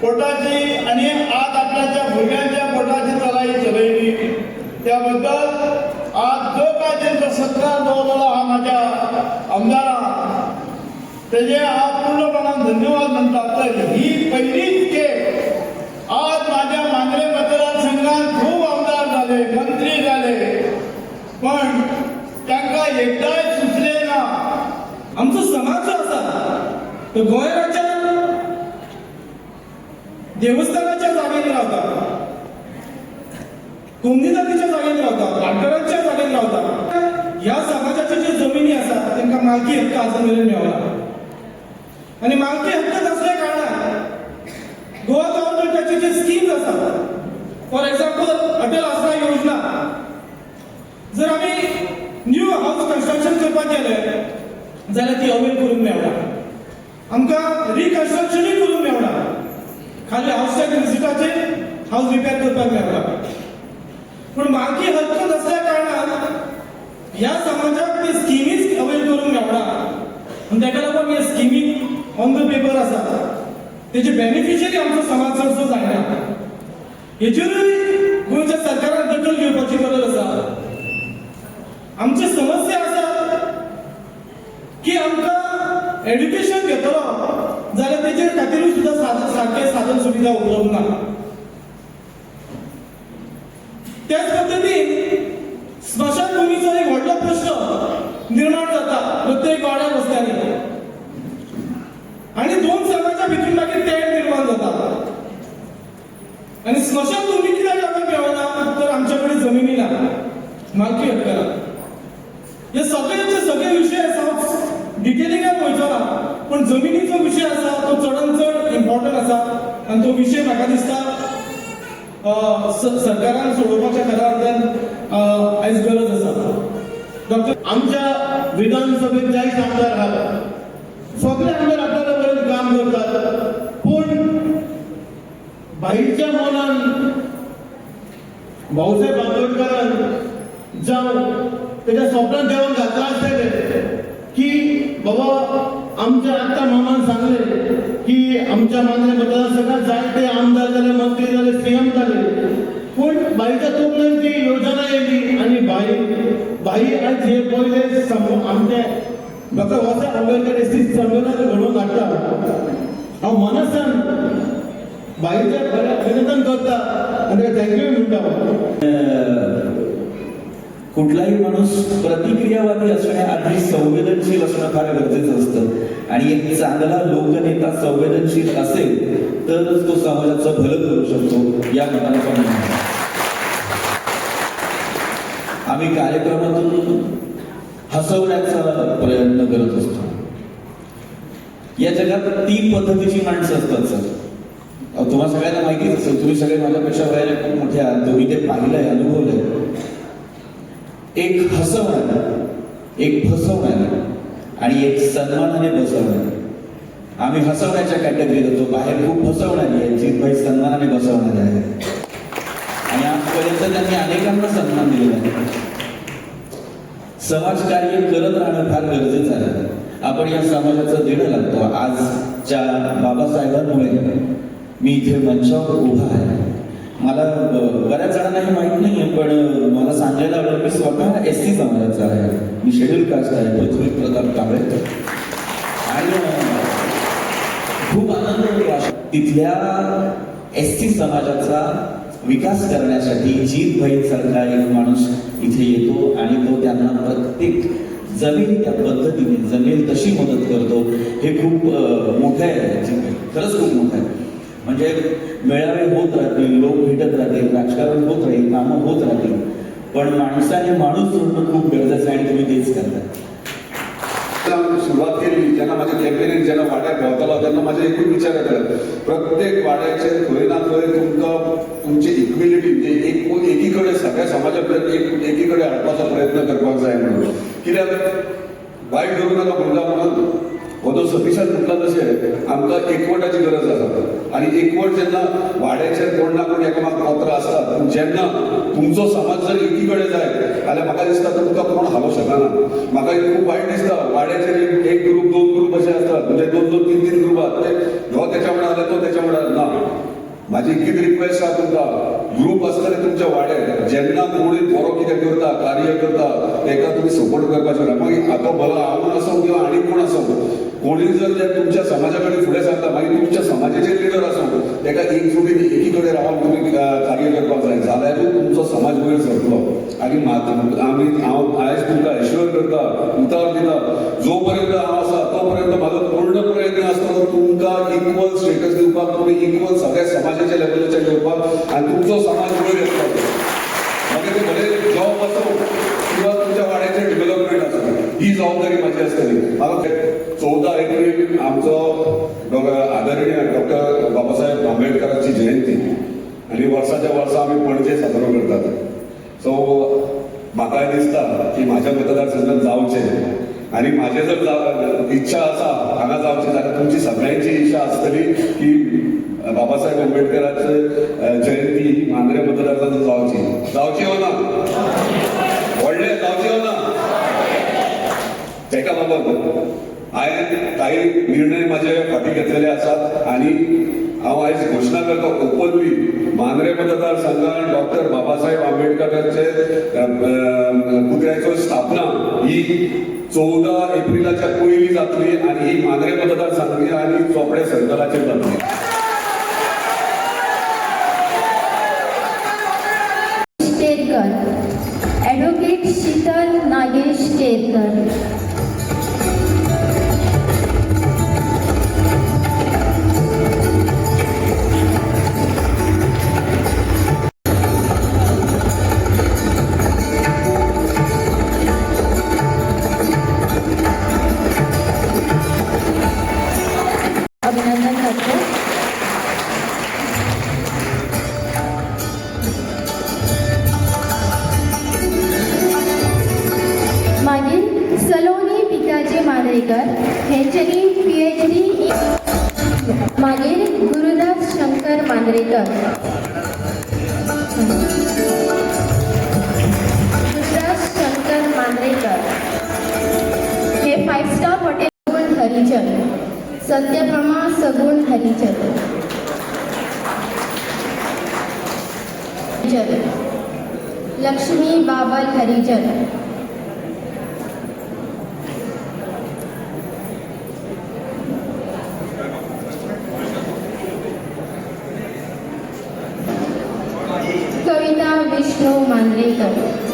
पोटाची आणि आज आपल्याच्या भुरग्यांच्या पोटाची चलाई चलयली त्याबद्दल आज जो काय त्यांचा सत्कार दौरला हा माझ्या आमदारा त्याचे हा पूर्णपणान धन्यवाद म्हणतात. तर ही पहिलीच के आज माझ्या मांद्रे मतदारसंघात खूप आमदार झाले मंत्री झाले. पण त्यांना एकदाय सुचले ना. आमचो समाज जो आसा तो गोंय देवस्थानाच्या जागेत रावता कोमनी जातीच्या जागेत रावता वाडकरांच्या जागेत रावता ह्या समाजाच्या जे जमिनी आसा त्यांना मालकी हक्क आजून मेरेन मिळवला आनी मालकी हक्क नसल्या कारणात गोवा गव्हर्नमेंटाचे जे स्कीम्स असतात फॉर एक्झाम्पल अटल आसरा योजना. जर आमी न्यू हाऊस कन्स्ट्रक्शन करपाक गेले जाल्यार ती अवेल करूंक मेळना आमकां रिकन्स्ट्रक्शनूय करूंक मेळना खाली हाऊस विजिटाचे हाऊस रिपेर करपाक मेळना पूण मागी हक्क नसल्या कारणान ह्या समाजाक ते स्किमीच अवेल करूंक मेळना आनी ताका लागून हे स्किमी ऑन द पेपर आसा तेजे बेनिफिशरी आमचो समाज चडसो जायना हेचेरूय गोंयच्या सरकारान दखल घेवपाची गरज आसा आमची समस्या आसा की आमकां एड्युकेशन घेतलो जाल्यार तेजे खातीरूय सुद्दां साधन साधन सुविधा उपलब्ध ना त्याच पद्दतीन स्मशानभुमीचो एक व्हडलो प्रश्न निर्माण जाता प्रत्येक वाड्या रस्त्यांनी. आणि दोन समाजा भितर मागीर तेड निर्माण जाता आणि स्मशानभूमी कित्याक आमकां मेळना तर आमच्या कडेन जमिनी ना मालकी हक्क हे सगळ्यांचे सगळे विषय आसा डिटेलिंगान वयचो ना पण जमिनी इम्पॉर्टंट आणि आनी तो विशय म्हाका दिसता सरकारान सोडोवपाच्या खऱ्या अर्थान आयज गरज आसा. डॉक्टर आमच्या विधानसभेत जायच आमदार आहात सगळे आमदार आपल्यापर्यंत काम करतात. पण बाईच्या मनान भाऊसाहेब आंबेडकरान जावं त्याच्या स्वप्नात देवान घातला असलेले की बाबा आमच्या आत्ता मामान सांगले की आमच्या मान्य मतदारसंघात जाय जायते आमदार झाले मंत्री झाले सीएम झाले. पण बाईच्या तोपल्यान ती योजना येयली आणि बाई बाई आज हे पहिले आमच्या doctor Babasaheb Ambedkar S T संमेलन घडवून हाडटा हांव मना सांग बाईचे खऱ्या अभिनंदन करता आणि थँक्यू म्हणटा कुठलाही माणूस प्रतिक्रियावादी असण्याआधी संवेदनशील असणं फार गरजेचं असतं. आणि एक चांगला लोकनेता संवेदनशील असेल तरच तो समाजाचं भलं करू शकतो या मताला पण आम्ही कार्यक्रमातून हसवण्याचा प्रयत्न करत असतो. या जगात तीन पद्धतीची माणसं असतात सर. तुम्हाला सगळ्यांना माहितीच असेल तुम्ही सगळे माझ्यापेक्षा वयाने खूप मोठ्या तुम्ही ते पाहिलंय अनुभवलंय. एक हसवणं एक फसवणं आणि एक सन्मानाने बसवणं. आम्ही हसवण्याच्या कॅटेगरीत होतो बाहेर खूप फसवणारी आहे जितबाई सन्मानाने बसवणार आहे. आणि आजपर्यंत त्यांनी अनेकांना सन्मान दिलेला आहे. समाजकार्य करत राहणं फार गरजेचं आहे. आपण या समाजाचं देणं लागतो. आजच्या बाबासाहेबांमुळे मी इथे मंचावर उभा आहे. मला बऱ्याच जणांना हे माहीत नाहीये पण मला सांगायला आवडेल मी स्वतः एस सी समाजाचा आहे. मी शेड्यूल कास्ट आहे पृथ्वी प्रताप कांबळे. आणि खूप आनंद होतो तिथल्या एस टी समाजाचा विकास करण्यासाठी. जीत भाई सारखा एक माणूस इथे येतो आणि तो त्यांना प्रत्येक जमेल त्या पद्धतीने जमेल तशी मदत करतो. हे खूप मोठं आहे. खरंच खूप मोठं आहे. म्हणजे मेळावे होत राहतील लोक भेटत राहतील राजकारण होत राहील कामं होत राहतील. पण माणसाने माणूस जोडणं खूप गरजेचं आहे आणि तुम्ही तेच करता. सुरुवात केली. ज्यांना माझ्या कॅम्पेनिंग ज्यांना वाड्या गावताला तेन्ना म्हाजे एकूण विचार येताले प्रत्येक वाड्याचे खंय ना थोडे तुमकां तुमची इक्विलिटी म्हणजे एक एकी कडेन सगळ्या समाजा एक एकीकडे कडेन हाडपाचो प्रयत्न करपाक जाय म्हणून. कित्याक वायट करू नका भुरगा म्हणून हो तो सतीशान म्हटला तशें आमकां एकवटाची गरज आसा. आनी एकवट जेन्ना वाड्याचेर कोण ना कोण एकामेक पात्र असतात पूण जेन्ना तुमचो समाज जर एकीकडे जाय जाल्यार म्हाका दिसता तुमकां कोण हालो शकना. म्हाका एक खूब वायट दिसता वाड्याचेर एक- एक ग्रूप दोन ग्रूप अशे आसतात म्हणजे दोन दोन तीन तीन ग्रुप आहात. ते हो तेच्या वांगडा आले तो तेच्या वांगडा ना. माझी इतकीच रिक्वेस्ट आहा तुमकां? ग्रूप आसतले तुमच्या वाड्यार जेन्ना कोणी बरो कितें करता कार्य करता तेका तुमी सपोर्ट करपाचें ना. मागीर आतां भला हांव आसूं किंवा आनी कोण आसूं कोणी जर त्या तुमच्या समाजा कडेन फुडें सरता मागीर तुमच्या समाजाचे लिडर आसूं तेका एक एकी कडेन रावन तुमी कार्य करपाक जाय जाल्यारूच तुमचो समाज वयर सरतलो आनी म्हाका आमी हांव आयज तुमकां एश्युअर करता उतार दिता. जो पर्यंत हांव आसा तो पर्यंत म्हाजो पूर्ण प्रयत्न आसतलो तुमकां इक्वल स्टेटस दिवपाक तुमी इक्वल सगळ्या समाजाच्या लेवलाचेर घेवपाक आनी तुमचो समाज वयर येतलो मागीर ते भले जॉब आसूं किंवा तुमच्या वाड्याचें डेव्हलपमेंट आसूं ही म्हाका चवदा एप्रील आमचो आदरणीय डॉक्टर बाबासाहेब आंबेडकरांची जयंती. आनी वर्साच्या वर्सा आमी पणजे साजरो करतात. सो म्हाकाय दिसता की म्हाज्या मतदारसंघात जावचें आनी म्हाजें जर इच्छा आसा हांगा जावचें जाल्यार तुमची सगळ्यांची इच्छा आसतली की बाबासाहेब आंबेडकरांची जयंती मांद्रे मतदारसंघात जावची जावची हो ना? व्हडले जावची हो ना? तेका लागून हांवें काही निर्णय म्हाजे फाटी घेतलेले आसात आनी हांव आयज घोशणा करता ओपनली मांद्रे मतदारसंघात डॉक्टर बाबासाहेब आंबेडकरांचे अ, स्थापना ही चौदा एप्रिलाच्या पयली जातली आनी ही मांद्रे मतदारसंघ आनी चोपडे सर्कलाचेर जातली केरकर ॲडव्होकेट शीतल नागेश केरकर अभिनंदन करतो. मागील सलोनी पिताजी मांद्रेकर ह्यांच्यानी पी एच डी मागीर गुरुदास शंकर मांद्रेकर. गुरुदास शंकर मांद्रेकर हे फाईव्ह स्टार हॉटेल हरिजन सत्य सगुण हरिजन हरिजन. लक्ष्मी बाबल हरिजन कविता विष्णू मांद्रेकर